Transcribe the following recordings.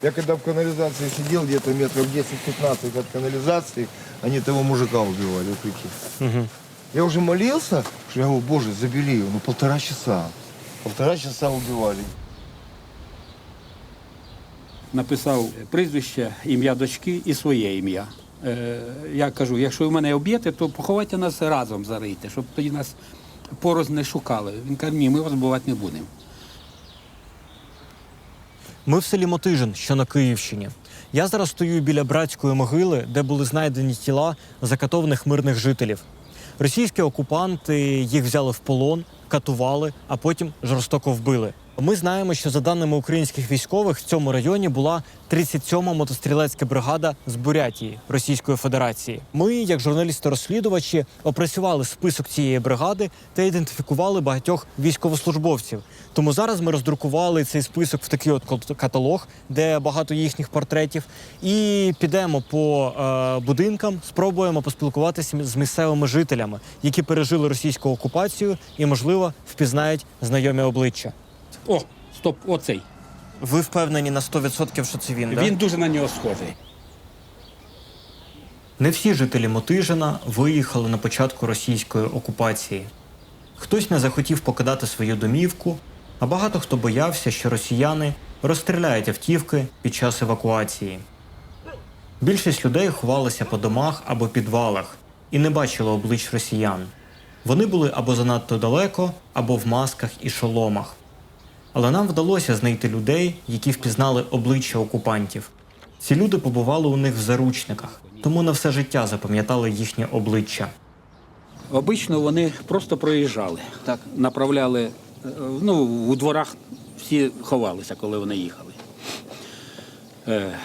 Я когда в канализации сидел, где-то метров 10-15 от канализации, они того мужика убивали, вот прикинь. Я уже молился, что я говорю, боже, забери его, ну полтора часа. Полтора часа убивали. написав прізвище, ім'я дочки і своє ім'я. Е, я кажу, якщо ви мене об'єте, то поховайте нас разом зарийте, щоб тоді нас пороз не шукали. Він каже, ні, ми вас бувати не будемо. Ми в селі Мотижин, що на Київщині. Я зараз стою біля братської могили, де були знайдені тіла закатованих мирних жителів. Російські окупанти їх взяли в полон, катували, а потім жорстоко вбили. Ми знаємо, що за даними українських військових в цьому районі була 37-ма мотострілецька бригада з Бурятії Російської Федерації. Ми, як журналісти-розслідувачі, опрацювали список цієї бригади та ідентифікували багатьох військовослужбовців. Тому зараз ми роздрукували цей список в такий от кат- каталог, де багато їхніх портретів, і підемо по е, будинкам, спробуємо поспілкуватися з місцевими жителями, які пережили російську окупацію і, можливо, впізнають знайомі обличчя. О, стоп, оцей. Ви впевнені на 100% що це він? Він дуже на нього схожий. Не всі жителі Мотижина виїхали на початку російської окупації. Хтось не захотів покидати свою домівку, а багато хто боявся, що росіяни розстріляють автівки під час евакуації. Більшість людей ховалися по домах або підвалах і не бачили облич росіян. Вони були або занадто далеко, або в масках і шоломах. Але нам вдалося знайти людей, які впізнали обличчя окупантів. Ці люди побували у них в заручниках, тому на все життя запам'ятали їхнє обличчя. Обично вони просто проїжджали. Так. Направляли, е, ну, у дворах всі ховалися, коли вони їхали. Е,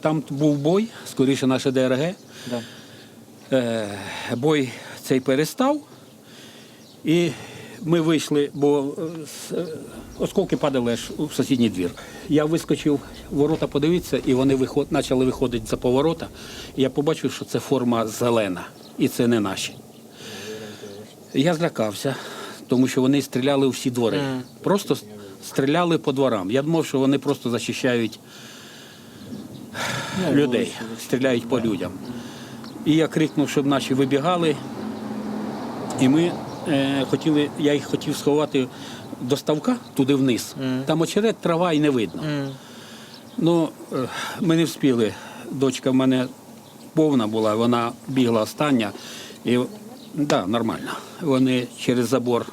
Там був бой, скоріше наше ДРГ. Е, Бой цей перестав. І ми вийшли, бо е, е, осколки падали аж у сусідній двір. Я вискочив ворота подивитися, і вони виход, почали виходити за поворота. І я побачив, що це форма зелена, і це не наші. Я злякався, тому що вони стріляли у всі двори. Просто стріляли по дворам. Я думав, що вони просто захищають людей, стріляють по людям. І я крикнув, щоб наші вибігали. І ми хотіли, я їх хотів сховати до ставка туди вниз. Там очерет, трава і не видно. Ну, е, ми не встигли. Дочка в мене повна була, вона бігла остання. І да, нормально. Вони через забор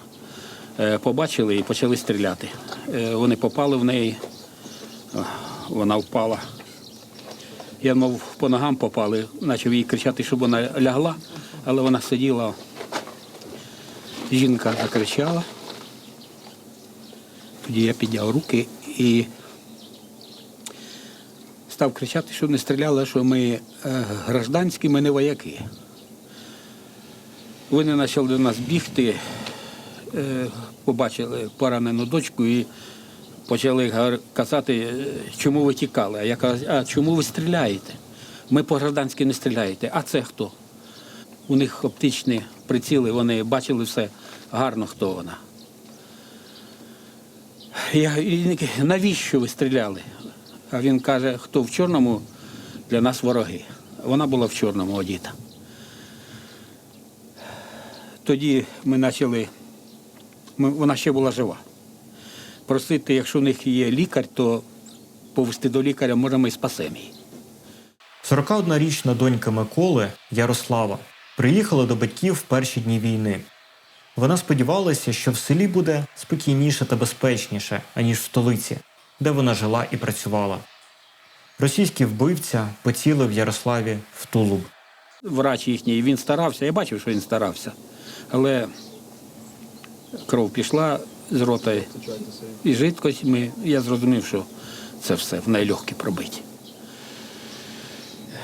е, побачили і почали стріляти. Е, вони попали в неї, Е, вона впала. Я мов по ногам попали, почав їй кричати, щоб вона лягла, але вона сиділа. Жінка закричала. Тоді я підняв руки і став кричати, щоб не стріляли, що ми е, гражданські, ми не вояки. Вони почали до нас бігти, е, побачили поранену дочку і почали казати, е, чому ви тікали. А я кажу, а чому ви стріляєте? Ми по-гражданськи не стріляєте. А це хто? У них оптичні приціли, вони бачили все гарно, хто вона. Я, навіщо ви стріляли? А він каже, хто в чорному для нас вороги. Вона була в чорному одіта. Тоді ми почали, ми, вона ще була жива. Просити, якщо у них є лікар, то повести до лікаря, може, ми і спасемо її. 41-річна донька Миколи Ярослава приїхала до батьків в перші дні війни. Вона сподівалася, що в селі буде спокійніше та безпечніше, аніж в столиці, де вона жила і працювала. Російський вбивця поцілив Ярославі в тулуб. врач їхній, він старався, я бачив, що він старався. Але кров пішла з рота і жидкость. Ми, я зрозумів, що це все в найлегкі пробиті.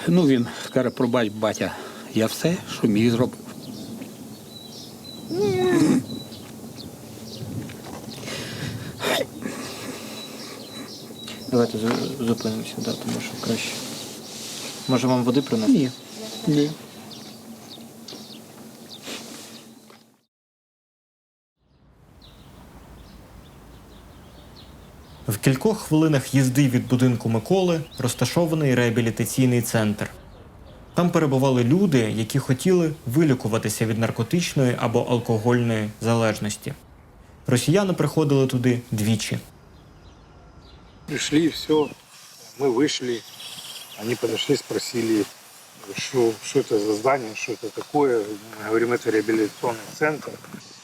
Ну, він каже, пробач, батя, я все, що міг зробив. Давайте зупинимося, да, тому що краще. Може вам води принести? Ні. Ні. В кількох хвилинах їзди від будинку Миколи розташований реабілітаційний центр. Там перебували люди, які хотіли вилікуватися від наркотичної або алкогольної залежності. Росіяни приходили туди двічі. Пришли, все, мы вышли, они подошли, спросили, что, что это за здание, что это такое. Мы говорим, это реабилитационный центр.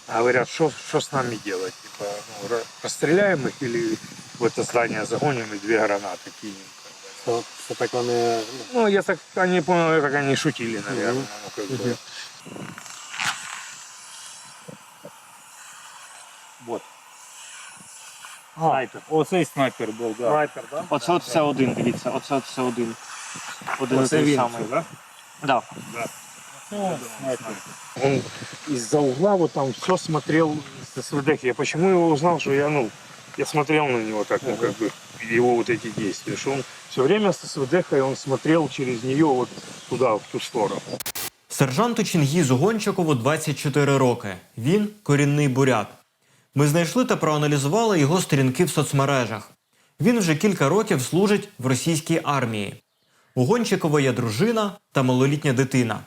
Говорят, что, что с нами делать? Типа, ну, ра- расстреляем их или в это здание загоним и две гранаты кинем? Це, це так вони Ну, я так, они, понял, так они шутили, наверное. Ну, как бы. Вот. Снайпер. Оцей снайпер був, да. Снайпер, да? Оце от все один, дивіться, оце от все один. Один і Оце той він, самий. да? Да. Он из-за угла вот там все смотрел с СВД. Я почему его узнал, что я, ну, я смотрел на него так, ну, как бы, его вот эти действия, что он все время с СВД, он смотрел через нее вот туда, в ту сторону. Сержанту Чингізу Гончакову 24 роки. Він корінний бурят. Ми знайшли та проаналізували його сторінки в соцмережах. Він вже кілька років служить в російській армії. У Гончакова є дружина та малолітня дитина.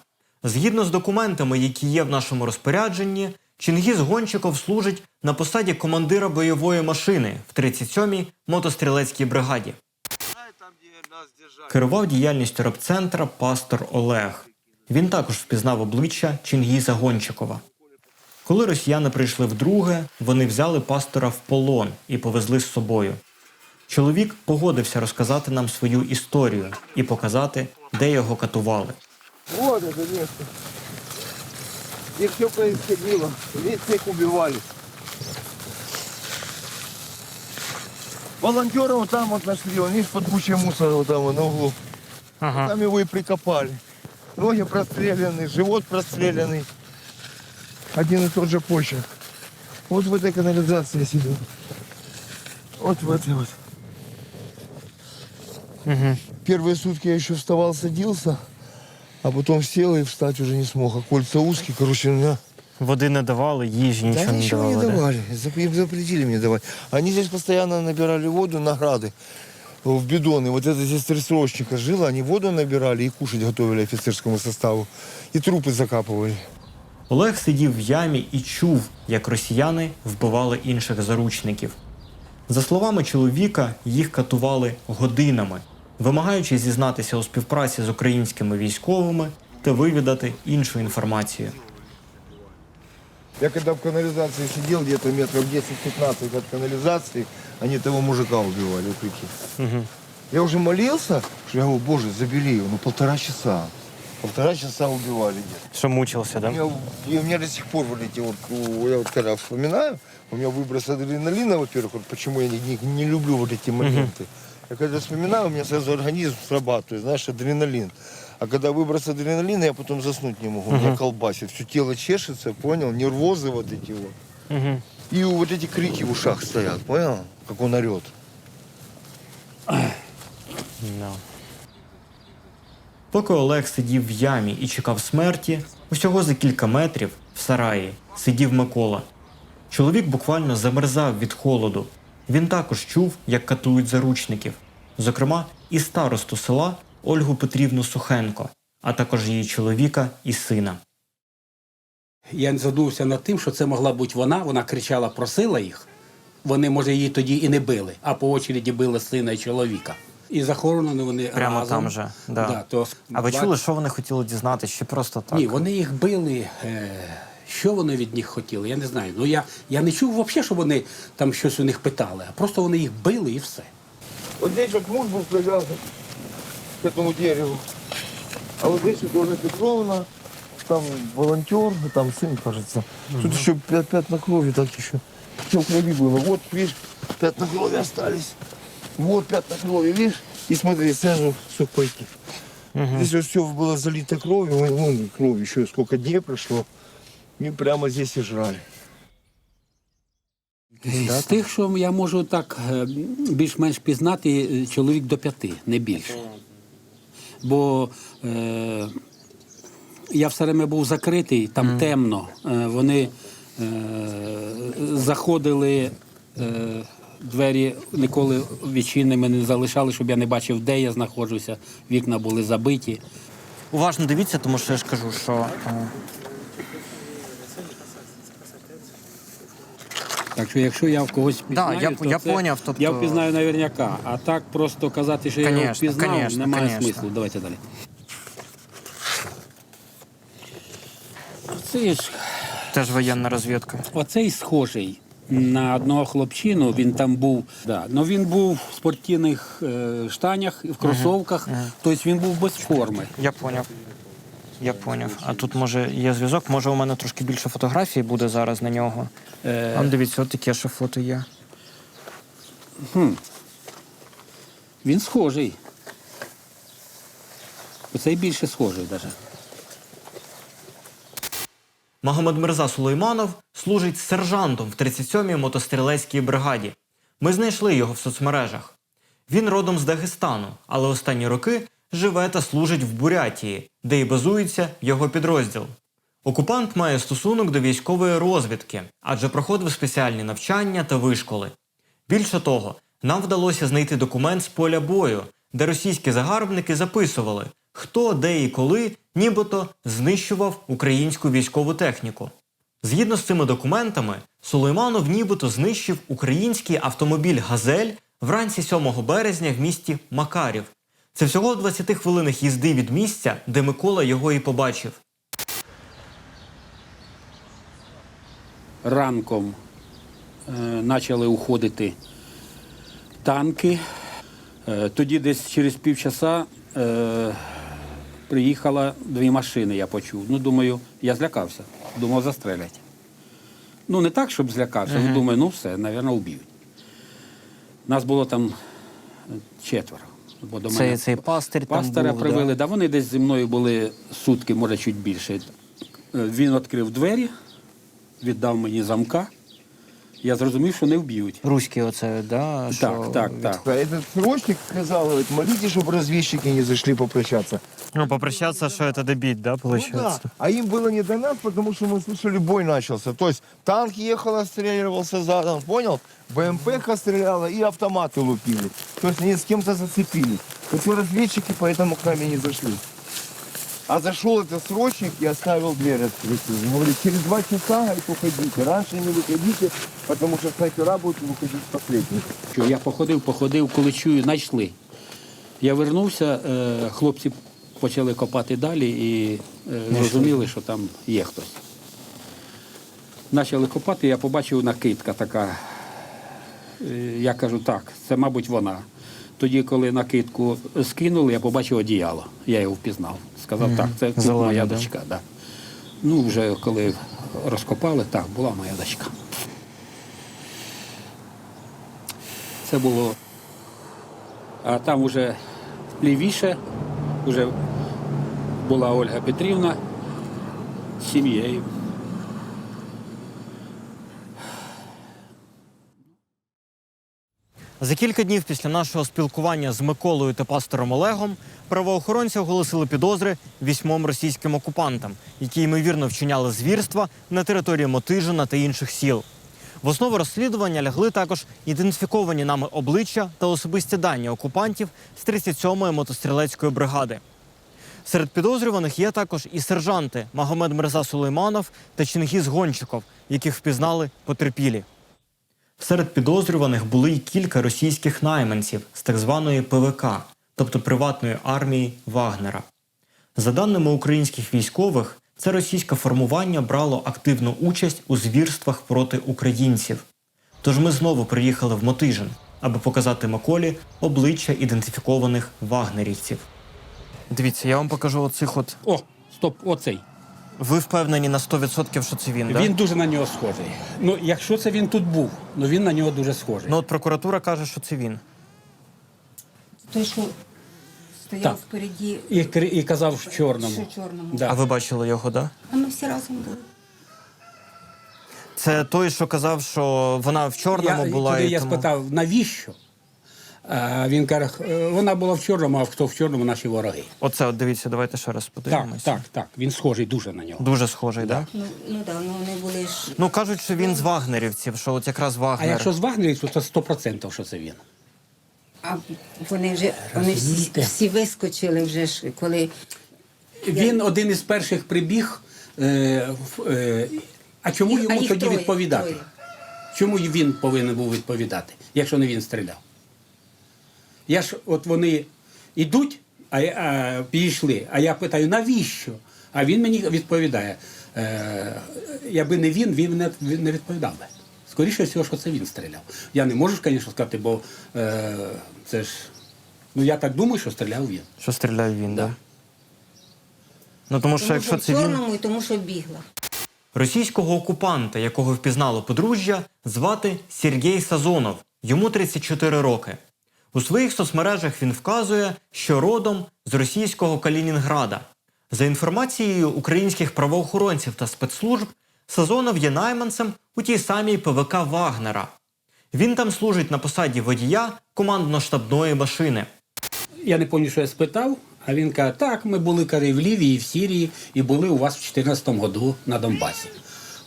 Згідно з документами, які є в нашому розпорядженні, Чингіз Гончаков служить на посаді командира бойової машини в 37-й мотострілецькій бригаді. Керував діяльністю репцентра пастор Олег. Він також впізнав обличчя Чингіза Гончакова. Коли росіяни прийшли вдруге, вони взяли пастора в полон і повезли з собою. Чоловік погодився розказати нам свою історію і показати, де його катували. Вот это место. Где все происходило. Здесь всех убивали. Волонтера вот там вот нашли, он видишь под кучей мусора вот там вот на углу. Там его и прикопали. Ноги простреляны, живот простреленный. Один и тот же почерк. Вот в этой канализации сидел. Вот в этой вот. Первые сутки я еще вставал, садился, а потом сел и встать уже не смог. А кольца узкие, короче, у меня... Води не давали, їжі Да ничего не давали, Зап- им запретили мне давать. Они здесь постоянно набирали воду, награды в бидоны. Вот это здесь три срочника жило, они воду набирали и кушать готовили офицерскому составу. И трупы закапывали. Олег сидів в ямі і чув, як росіяни вбивали інших заручників. За словами чоловіка, їх катували годинами, вимагаючи зізнатися у співпраці з українськими військовими та вивідати іншу інформацію. Я когда в канализации сидел, где-то метров 10-15 от канализации, они того мужика убивали, вот прикинь. Я уже молился, что я говорю, боже, забери его, ну полтора часа. Полтора часа убивали где-то. Що мучився, У меня, и у меня до сих пор вот эти вот, у- я вот когда вспоминаю, у меня выброс адреналина, во-первых, вот почему я не, не, не люблю вот эти моменты. Я когда вспоминаю, у меня сразу организм срабатывает, знаешь, адреналин. А когда выброс адреналина, я потом заснуть не могу, меня колбасит, все тело чешется, понял, нервозы вот эти вот. И вот эти крики в ушах стоят, понял, как он орет. Поки Олег сидів в ямі і чекав смерті, усього за кілька метрів в сараї сидів Микола. Чоловік буквально замерзав від холоду. Він також чув, як катують заручників, зокрема, і старосту села Ольгу Петрівну Сухенко, а також її чоловіка і сина. Я задумався над тим, що це могла бути вона. Вона кричала, просила їх. Вони, може, її тоді і не били, а по очереді били сина і чоловіка. І захоронені вони Прямо разом. там же, да. то, А ви чули, що вони хотіли дізнатися, чи просто так? Ні, вони їх били. Е, що вони від них хотіли, я не знаю. Ну я, я не чув взагалі, що вони там щось у них питали, а просто вони їх били і все. Вот здесь вот муж был привязан к этому дереву. А вот здесь вот Ольга Петровна, там волонтер, ну, там сын, кажется. Тут еще пя- пятна крови так еще. Все в крови было. Вот, видишь, пятна крови остались. Вот пятна крови, видишь? И смотри, сразу сухпайки. Здесь вот все было залито кровью, вон, вон кровь еще сколько дней прошло. И прямо здесь и жрали. З тих, що я можу так е, більш-менш пізнати, е, чоловік до п'яти, не більше. Бо е, я все время був закритий, там темно. Е, вони е, заходили е, Двері ніколи відчиненими не залишали, щоб я не бачив, де я знаходжуся. Вікна були забиті. Уважно дивіться, тому що я ж кажу, що Так що якщо я в когось впізнаю, я- то я це поняв, тобто- я впізнаю наверняка. А так просто казати, що я його Конечно, впізнав, конечно, немає конечно. смислу. Давайте далі. Оцей, ж- теж воєнна розвідка. оцей схожий на одного хлопчину, він там був. Да. Ну, він був в спортивних е, штанях в кросовках, тобто він був без форми. Я поняв. Я поняв. А тут може є зв'язок. Може, у мене трошки більше фотографій буде зараз на нього. Е, А ну, дивіться, от таке ще фото є. він схожий. Оцей більше схожий навіть. Магомед Мирза Сулейманов служить сержантом в 37-й мотострілецькій бригаді. Ми знайшли його в соцмережах. Він родом з Дагестану, але останні роки живе та служить в Бурятії, де й базується його підрозділ. Окупант має стосунок до військової розвідки, адже проходив спеціальні навчання та вишколи. Більше того, нам вдалося знайти документ з поля бою, де російські загарбники записували, хто, де і коли нібито знищував українську військову техніку. Згідно з цими документами, Сулейманов нібито знищив український автомобіль Газель вранці 7 березня в місті Макарів. Це всього 20 хвилинах їзди від місця, де Микола його і побачив. ранком е, почали уходити танки. Е, тоді десь через півчаса е, приїхало дві машини, я почув. Ну, думаю, я злякався. Думав, застрелять. Ну, не так, щоб злякався, але думаю, ну все, мабуть, вб'ють. Нас було там е, четверо. Бо до Цей, цей пастир там Пастора був, привели, да? да. вони десь зі мною були сутки, може чуть більше. Е, Він відкрив двері, віддав мені замка. Я зрозумів, що не вб'ють. Руський оце, да? що Так, так, від- так. А Этот срочник сказал, говорит, молитесь, чтобы разведчики не зашли попрощаться. Ну, попрощаться, що это добить, да, Ну получается? да, а им было не до нас, потому что мы слышали, бой начался. То есть танк ехал, отстреливался задом, понял? БМП стреляла и автоматы лупили. То есть они с кем-то зацепились. Так что разведчики поэтому к нам и не зашли. А зашел этот срочник и оставил дверь открытой. Он Говорит, через два часа говорит, уходите. Раньше не выходите, потому что снайпера будут выходить последними. Що Я походив, походив, коли чую, знайшли. Я вернувся, е, хлопці почали копати далі і е, зрозуміли, що там є хтось. Почали копати, я побачив накидка така. Е, Я кажу, так, це, мабуть, вона. Тоді, коли накидку скинули, я побачив одіяло. Я його впізнав. Сказав, так, це Зелена, моя да? дочка. Да. Ну, вже коли розкопали, так, була моя дочка. Це було. А там вже лівіше вже була Ольга Петрівна з сім'єю. За кілька днів після нашого спілкування з Миколою та пастором Олегом правоохоронці оголосили підозри вісьмом російським окупантам, які ймовірно вчиняли звірства на території Мотижина та інших сіл. В основу розслідування лягли також ідентифіковані нами обличчя та особисті дані окупантів з 37-ї мотострілецької бригади. Серед підозрюваних є також і сержанти Магомед Мирза Сулейманов та Чингіз Гончиков, яких впізнали потерпілі. Серед підозрюваних були й кілька російських найманців з так званої ПВК, тобто приватної армії Вагнера. За даними українських військових, це російське формування брало активну участь у звірствах проти українців. Тож ми знову приїхали в Мотижин, аби показати Миколі обличчя ідентифікованих вагнерівців. Дивіться, я вам покажу оцих от. О, стоп, оцей. Ви впевнені на 100%, що це він, Він дуже на нього схожий. Ну, якщо це він тут був, ну він на нього дуже схожий. Ну от прокуратура каже, що це він. Той, що стояв Так. впереді, І, кри- і казав в чорному. що чорному. Да. А ви бачили його, так? Да? А ми всі разом були. Це той, що казав, що вона в чорному я, була. Тоді і я тому... спитав, навіщо? А він каже, «Е, вона була в чорному, а хто в чорному наші вороги. Оце, от дивіться, давайте ще раз подивимося. так, так. Він схожий дуже на нього. Дуже схожий, так? Да? Ну, ну да, ну вони були ж. Ну кажуть, що він з вагнерівців, що от якраз А Вагнер. якщо з Вагнерівців, то 100% що це він. А вони вже вони всі, всі вискочили вже ж, коли Він один із перших прибіг. Е, е, а чому Їх- а йому тоді троє, відповідати? троє. Чому він повинен був відповідати, якщо не він стріляв? Я ж, от вони йдуть, а, а підійшли, а я питаю, навіщо? А він мені відповідає, е, якби не він, він не, він не відповідав би. Скоріше всього, що це він стріляв. Я не можу, звісно, сказати, бо е, це ж. Ну я так думаю, що стріляв він. Що стріляє він, так? Да. Ну тому що тому якщо це в він. і тому, що бігла. Російського окупанта, якого впізнало подружжя, звати Сергій Сазонов. Йому 34 роки. У своїх соцмережах він вказує, що родом з російського Калінінграда. За інформацією українських правоохоронців та спецслужб, Сазонов є найманцем у тій самій ПВК Вагнера. Він там служить на посаді водія командно-штабної машини. Я не пам'ятаю, що я спитав, а він каже, так, ми були каже, в Лівії, в Сирії, і були у вас в 2014 году на Донбасі.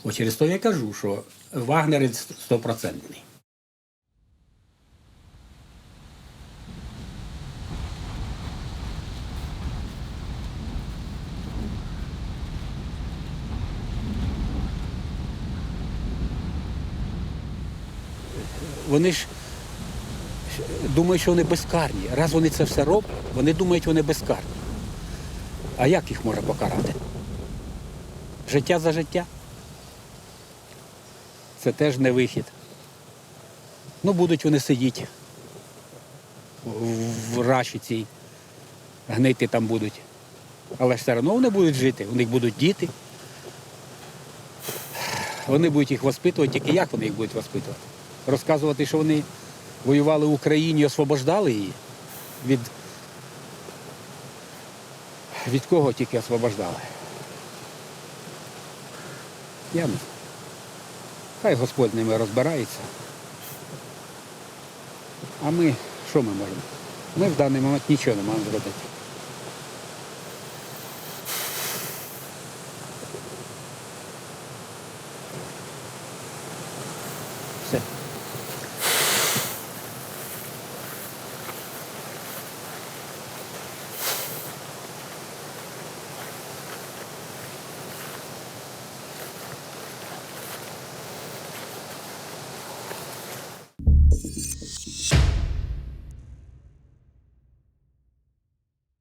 От через то я кажу, що Вагнерець стопроцентний. Вони ж думають, що вони безкарні. Раз вони це все роблять, вони думають, вони безкарні. А як їх можна покарати? Життя за життя? Це теж не вихід. Ну, будуть вони сидіти в раші цій, гнити там будуть. Але ж все одно вони будуть жити, у них будуть діти. Вони будуть їх воспитувати, тільки як вони їх будуть воспитувати? Розказувати, що вони воювали в Україні і освобождали її від. Від кого тільки освобождали? Я не знаю. Хай Господь ними розбирається. А ми що ми можемо? Ми в даний момент нічого не можемо зробити.